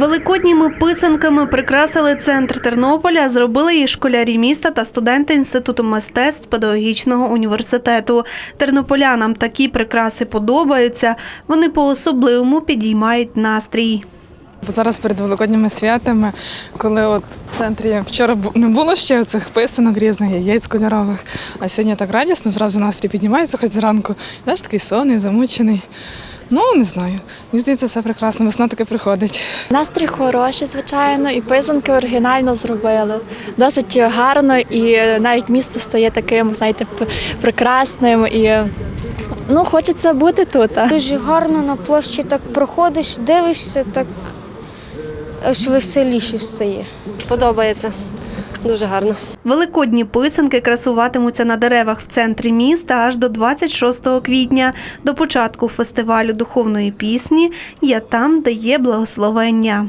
Великодніми писанками прикрасили центр Тернополя, зробили і школярі міста та студенти Інституту мистецтв педагогічного університету. Тернополянам такі прикраси подобаються. Вони по-особливому підіймають настрій. Зараз перед великодніми святами, коли от в центрі вчора не було ще цих писанок різних, яєць кольорових, а сьогодні так радісно, зразу настрій піднімається хоч зранку. Знаєш, такий сонний, замучений. Ну, не знаю. Мені здається, все прекрасно, весна таки приходить. Настрій хороший, звичайно, і писанки оригінально зробили. Досить гарно, і навіть місто стає таким, знаєте, прекрасним. І ну, хочеться бути тут. а. Дуже гарно на площі так проходиш, дивишся, так аж веселіше стає. Подобається. Дуже гарно. Великодні писанки красуватимуться на деревах в центрі міста аж до 26 квітня, до початку фестивалю духовної пісні «Я там, де є благословення.